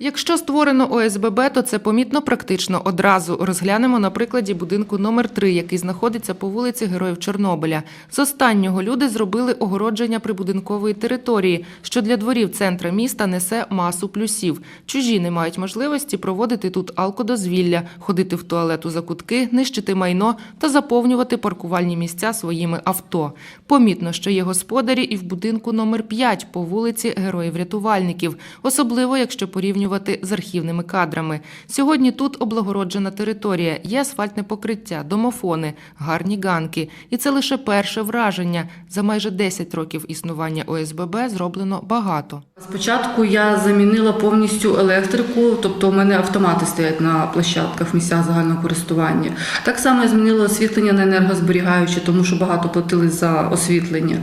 Якщо створено ОСББ, то це помітно практично одразу. Розглянемо на прикладі будинку номер 3 який знаходиться по вулиці Героїв Чорнобиля. З останнього люди зробили огородження прибудинкової території, що для дворів центра міста несе масу плюсів. Чужі не мають можливості проводити тут алкодозвілля, ходити в туалет у закутки, нищити майно та заповнювати паркувальні місця своїми авто. Помітно, що є господарі і в будинку номер 5 по вулиці Героїв-рятувальників, особливо якщо порівнювати з архівними кадрами. Сьогодні тут облагороджена територія, є асфальтне покриття, домофони, гарні ганки. І це лише перше враження. За майже 10 років існування ОСББ зроблено багато. Спочатку я замінила повністю електрику, тобто у мене автомати стоять на площадках в місцях загального користування. Так само я змінила освітлення на енергозберігаюче, тому що багато платили за освітлення.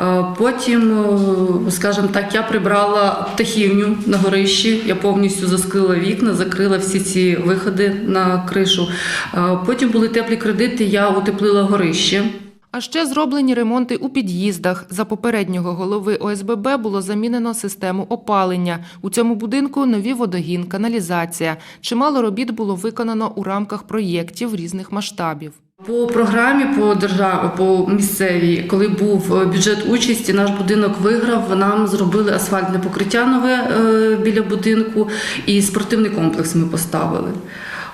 Е, Потім, е, скажімо так, я прибрала птахівню на горищі, я повністю заскрила вікна, закрила всі ці виходи на кришу. Е, Потім були теплі кредити, я утеплила горище. А ще зроблені ремонти у під'їздах. За попереднього голови ОСББ було замінено систему опалення. У цьому будинку нові водогін, каналізація. Чимало робіт було виконано у рамках проєктів різних масштабів. По програмі по державі, по місцевій, коли був е, бюджет участі, наш будинок виграв. Нам зробили асфальтне покриття нове е, біля будинку, і спортивний комплекс ми поставили.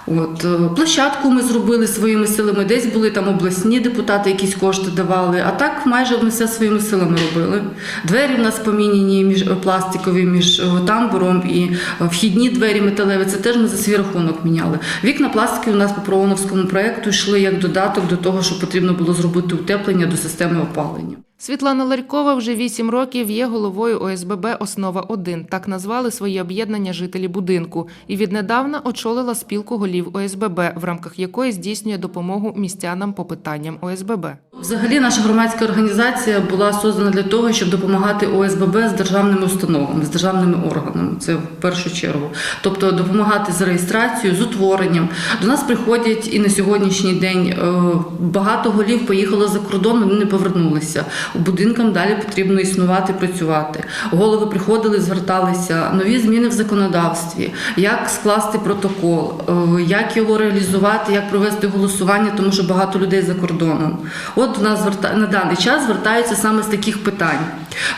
От е, площадку ми зробили своїми силами. Десь були там обласні депутати, якісь кошти давали. А так майже ми все своїми силами робили. Двері в нас поміняні між пластикові між е, тамбуром і е, вхідні двері металеві. Це теж ми за свій рахунок міняли. Вікна пластикові у нас по Прооновському проєкту йшли як додаток до того, що потрібно було зробити утеплення до системи опалення. Світлана Ларькова вже вісім років є головою ОСББ Основа 1 Так назвали свої об'єднання жителі будинку. І віднедавна очолила спілку голів ОСББ, в рамках якої здійснює допомогу містянам по питанням ОСББ. Взагалі, наша громадська організація була создана для того, щоб допомагати ОСББ з державними установами, з державними органами. Це в першу чергу. Тобто допомагати з реєстрацією, з утворенням. До нас приходять і на сьогоднішній день е, багато голів поїхало за кордон, вони не повернулися. Будинкам далі потрібно існувати, працювати. Голови приходили, зверталися, нові зміни в законодавстві, як скласти протокол, е, як його реалізувати, як провести голосування, тому що багато людей за кордоном. От в нас на даний час звертаються саме з таких питань.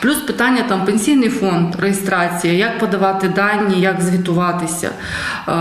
Плюс питання там пенсійний фонд, реєстрація, як подавати дані, як звітуватися. Е,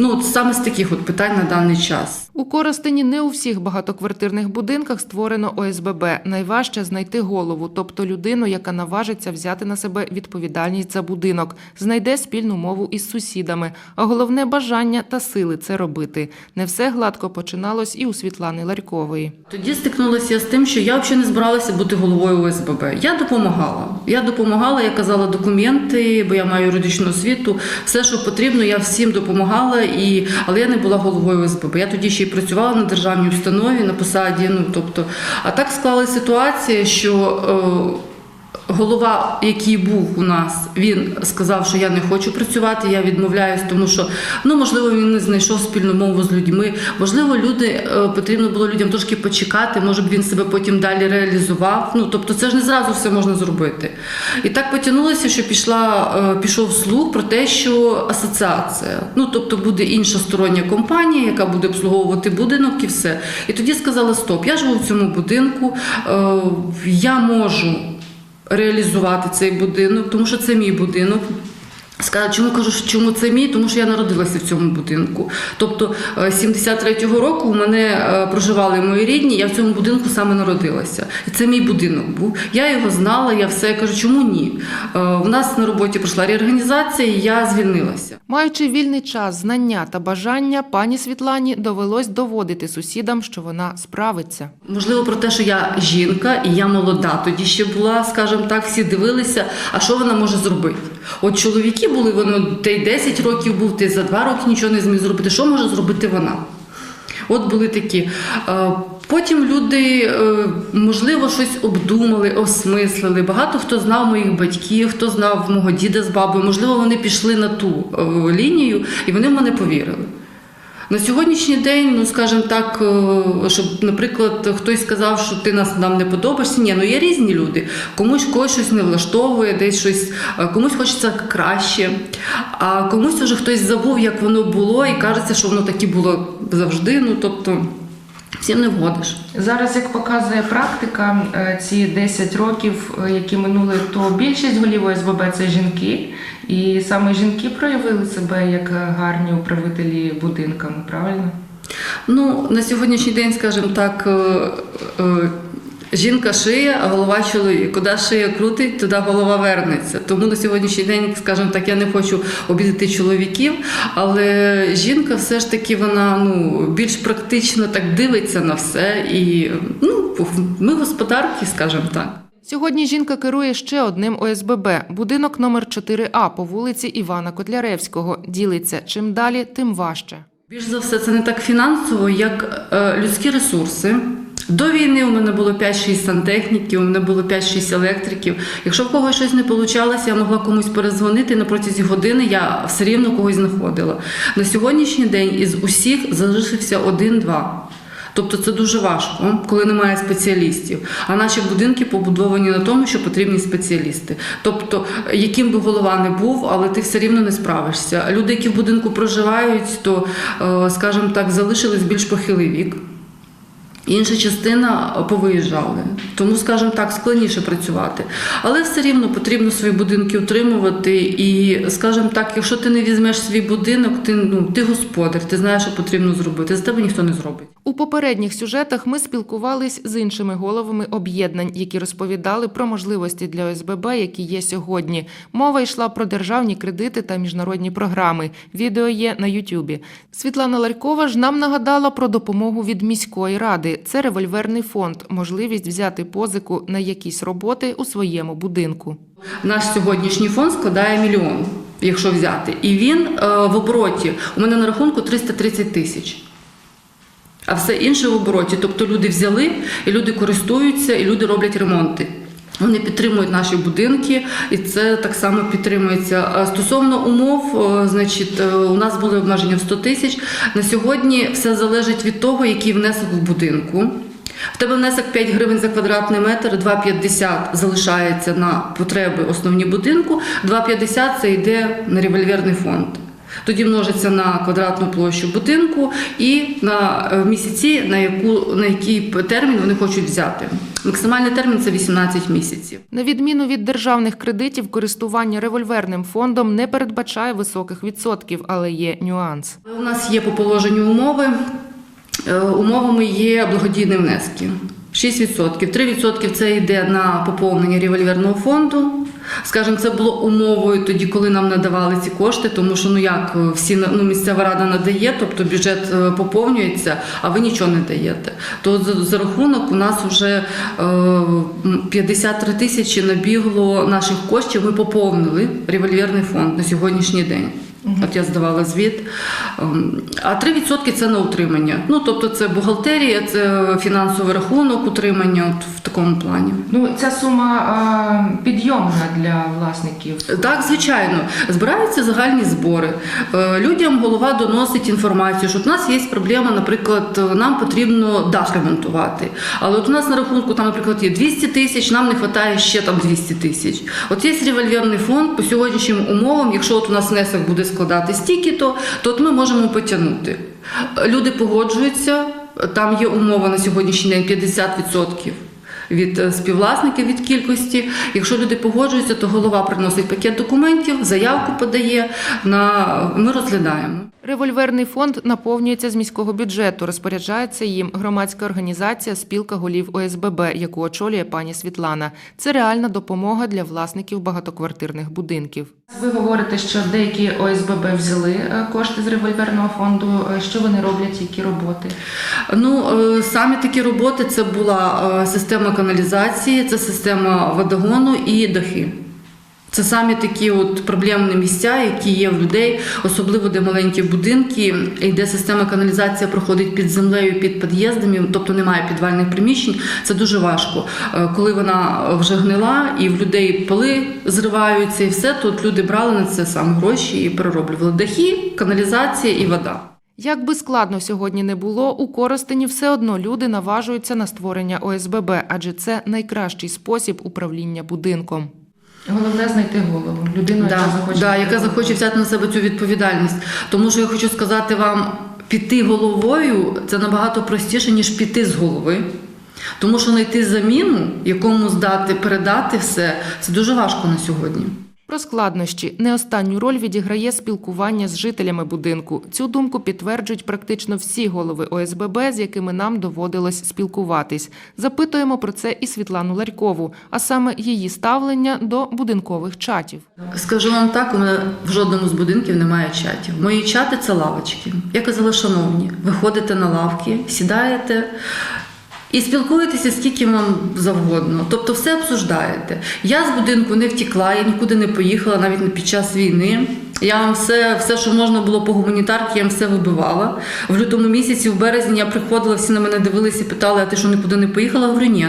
Ну, от саме з таких от питань на даний час. У Коростені не у всіх багатоквартирних будинках створено ОСББ. Найважче знайти голову, тобто людину, яка наважиться взяти на себе відповідальність за будинок, знайде спільну мову із сусідами, а головне бажання та сили це робити. Не все гладко починалось і у Світлани Ларькової. Тоді стикнулася з тим, що я взагалі не збиралася бути головою ОСББ. Я допомагала. Я допомагала, я казала документи, бо я маю юридичну освіту. Все, що потрібно, я всім допомагала, і... але я не була головою ОСББ. Я тоді ще працювала на державній установі на посаді. Ну тобто, а так склалася ситуація, що. Голова, який був у нас, він сказав, що я не хочу працювати, я відмовляюсь, тому що ну можливо він не знайшов спільну мову з людьми. Можливо, люди е, потрібно було людям трошки почекати. Може б він себе потім далі реалізував. Ну тобто, це ж не зразу все можна зробити. І так потягнулося, що пішла, е, пішов слух про те, що асоціація, ну тобто буде інша стороння компанія, яка буде обслуговувати будинок і все. І тоді сказала: Стоп, я живу в цьому будинку, е, я можу реалізувати цей будинок, тому що це мій будинок. Сказала, чому кажу, що чому це мій? Тому що я народилася в цьому будинку. Тобто е, 73-го року у мене е, проживали мої рідні, я в цьому будинку саме народилася. І це мій будинок був. Я його знала, я все я кажу, чому ні? Е, У нас на роботі пройшла реорганізація, і я звільнилася. Маючи вільний час, знання та бажання, пані Світлані довелось доводити сусідам, що вона справиться. Можливо, про те, що я жінка і я молода. Тоді ще була, скажімо так, всі дивилися, а що вона може зробити. От чоловіки були, воно й 10 років був, ти за 2 роки нічого не зміг зробити. Що може зробити вона? От були такі. Потім люди, е, можливо, щось обдумали, осмислили. Багато хто знав моїх батьків, хто знав мого діда з бабою. Можливо, вони пішли на ту е, лінію і вони в мене повірили. На сьогоднішній день, ну скажімо так, е, щоб, наприклад, хтось сказав, що ти нас нам не подобаєшся. Ні, ну є різні люди. Комусь когось щось не влаштовує, десь щось, е, комусь хочеться краще, а комусь вже хтось забув, як воно було, і кажеться, що воно таке було завжди. Ну тобто всім не вгодиш. Зараз, як показує практика, е, ці 10 років, е, які минули, то більшість голів ОСББ це жінки, і саме жінки проявили себе як гарні управителі будинками, правильно? Ну, на сьогоднішній день, скажімо так, е, жінка шиє, а голова чоловік. Куди шия крутить, туди голова вернеться. Тому на сьогоднішній день, скажімо так, я не хочу обідати чоловіків, але жінка все ж таки вона ну, більш практично так дивиться на все. І ну, ми господарки, скажімо так. Сьогодні жінка керує ще одним ОСББ – будинок номер 4А по вулиці Івана Котляревського. Ділиться чим далі, тим важче. Більш за все, це не так фінансово, як е, людські ресурси. До війни у мене було 5-6 сантехніків, у мене було 5-6 електриків. Якщо в когось щось не вийшло, я могла комусь перезвонити, на протязі години я все рівно когось знаходила. На сьогоднішній день із усіх залишився один-два. Тобто це дуже важко, коли немає спеціалістів. А наші будинки побудовані на тому, що потрібні спеціалісти. Тобто, яким би голова не був, але ти все рівно не справишся. Люди, які в будинку проживають, то, е, скажімо так, залишились більш похилий вік. Інша частина повиїжджали, тому, скажімо так, складніше працювати. Але все рівно потрібно свої будинки утримувати. І, скажімо так, якщо ти не візьмеш свій будинок, ти, ну, ти господар, ти знаєш, що потрібно зробити. За тебе ніхто не зробить. У попередніх сюжетах ми спілкувались з іншими головами об'єднань, які розповідали про можливості для ОСББ, які є сьогодні. Мова йшла про державні кредити та міжнародні програми. Відео є на Ютубі. Світлана Ларькова ж нам нагадала про допомогу від міської ради. Це револьверний фонд, можливість взяти позику на якісь роботи у своєму будинку. Наш сьогоднішній фонд складає мільйон, якщо взяти. І він е, в обороті. У мене на рахунку 330 тисяч. А все інше в обороті. Тобто люди взяли, і люди користуються, і люди роблять ремонти. Вони підтримують наші будинки, і це так само підтримується. Стосовно умов, е, значить, е, у нас були обмеження в 100 тисяч. На сьогодні все залежить від того, який внесок в будинку. В тебе внесок 5 гривень за квадратний метр, 2,50 залишається на потреби основні будинку, 2,50 це йде на револьверний фонд. Тоді множиться на квадратну площу будинку і на е, місяці, на, яку, на який термін вони хочуть взяти. Максимальний термін це 18 місяців. На відміну від державних кредитів, користування револьверним фондом не передбачає високих відсотків, але є нюанс. У нас є по положенню умови. Е, Умовами є благодійні внески. 6%. 3% це йде на поповнення револьверного фонду. Скажімо, це було умовою тоді, коли нам надавали ці кошти, тому що ну як е, всі ну, місцева рада надає, тобто бюджет е, поповнюється, а ви нічого не даєте. То за, за рахунок у нас вже е, м, 53 тисячі набігло наших коштів. Ми поповнили револьверний фонд на сьогоднішній день. От я здавала звіт. Ем, А 3% це на утримання. Ну тобто це бухгалтерія, це фінансовий рахунок, утримання от в такому плані. Ну, ця сума а, підйомна для власників. Так, звичайно, збираються загальні збори. Е, Людям голова доносить інформацію, що от у нас є проблема, наприклад, нам потрібно дах ремонтувати. Але от у нас на рахунку, там, наприклад, є 200 тисяч, нам не вистачає ще там 200 тисяч. От є револьверний фонд по сьогоднішнім умовам, якщо от у нас внесок буде складати стільки-то, то ми можемо потягнути. Люди погоджуються, там є умова на сьогоднішній день 50% від е, співвласників від кількості. Якщо люди погоджуються, то голова приносить пакет документів, заявку подає. На ми розглядаємо. Револьверний фонд наповнюється з міського бюджету. Розпоряджається їм громадська організація Спілка голів ОСББ, яку очолює пані Світлана. Це реальна допомога для власників багатоквартирних будинків. Ви говорите, що деякі ОСББ взяли е, кошти з револьверного фонду. Е, Що вони роблять? Які роботи? Ну е, самі такі роботи це була система каналізації, це система водогону і дахи. Це самі такі от проблемні місця, які є в людей, особливо де маленькі будинки, і де система каналізації проходить під землею, під під'їздами, тобто немає підвальних приміщень. Це дуже важко. Е, Коли вона вже гнила і в людей поли зриваються, і все, тут люди брали на це саме гроші і перероблювали дахи, каналізація і вода. Як би складно сьогодні не було, у Коростені все одно люди наважуються на створення ОСББ, адже це найкращий спосіб управління будинком. Головне знайти голову, людину, да, да, яка захоче взяти на себе цю відповідальність. Тому що я хочу сказати вам, піти головою це набагато простіше, ніж піти з голови. Тому що знайти заміну, якому здати, передати все, це дуже важко на сьогодні. Про складнощі не останню роль відіграє спілкування з жителями будинку. Цю думку підтверджують практично всі голови ОСББ, з якими нам доводилось спілкуватись. Запитуємо про це і Світлану Ларькову, а саме її ставлення до будинкових чатів. Скажу вам так, у мене в жодному з будинків немає чатів. Мої чати це лавочки. Я казала, шановні, виходите на лавки, сідаєте. І спілкуєтеся скільки вам завгодно, тобто все обсуждаєте. Я з будинку не втікла, я нікуди не поїхала, навіть не під час війни. Я вам все, все, що можна було по гуманітарці, я вам все вибивала. В лютому місяці, в березні я приходила, всі на мене дивилися питали, а ти що нікуди не поїхала? Я говорю, ні.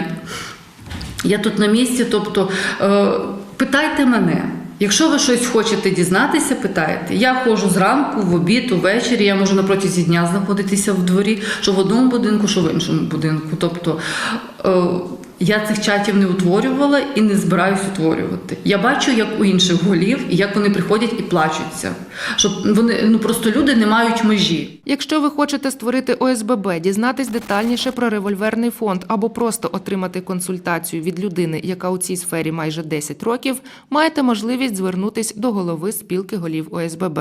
Я тут на місці, тобто е, питайте мене. Якщо ви щось хочете дізнатися, питайте. Я ходжу зранку, в обід, увечері, я можу на протязі дня знаходитися в дворі, що в одному будинку, що в іншому будинку. Тобто е, я цих чатів не утворювала і не збираюсь утворювати. Я бачу, як у інших голів, і як вони приходять і плачуться. Щоб вони ну просто люди не мають межі. Якщо ви хочете створити ОСББ, дізнатись детальніше про револьверний фонд або просто отримати консультацію від людини, яка у цій сфері майже 10 років, маєте можливість звернутись до голови спілки голів ОСББ.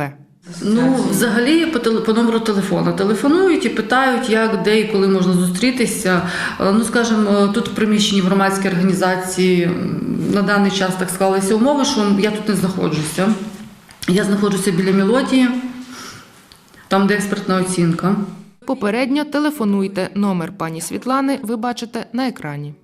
Ну, взагалі, по, теле- по номеру телефону телефонують і питають, як, де і коли можна зустрітися. Е, Ну, скажімо, тут в приміщенні в громадській організації на даний час так склалися умови, що я тут не знаходжуся. Я знаходжуся біля мелодії, там, де експертна оцінка. Попередньо телефонуйте. Номер пані Світлани ви бачите на екрані.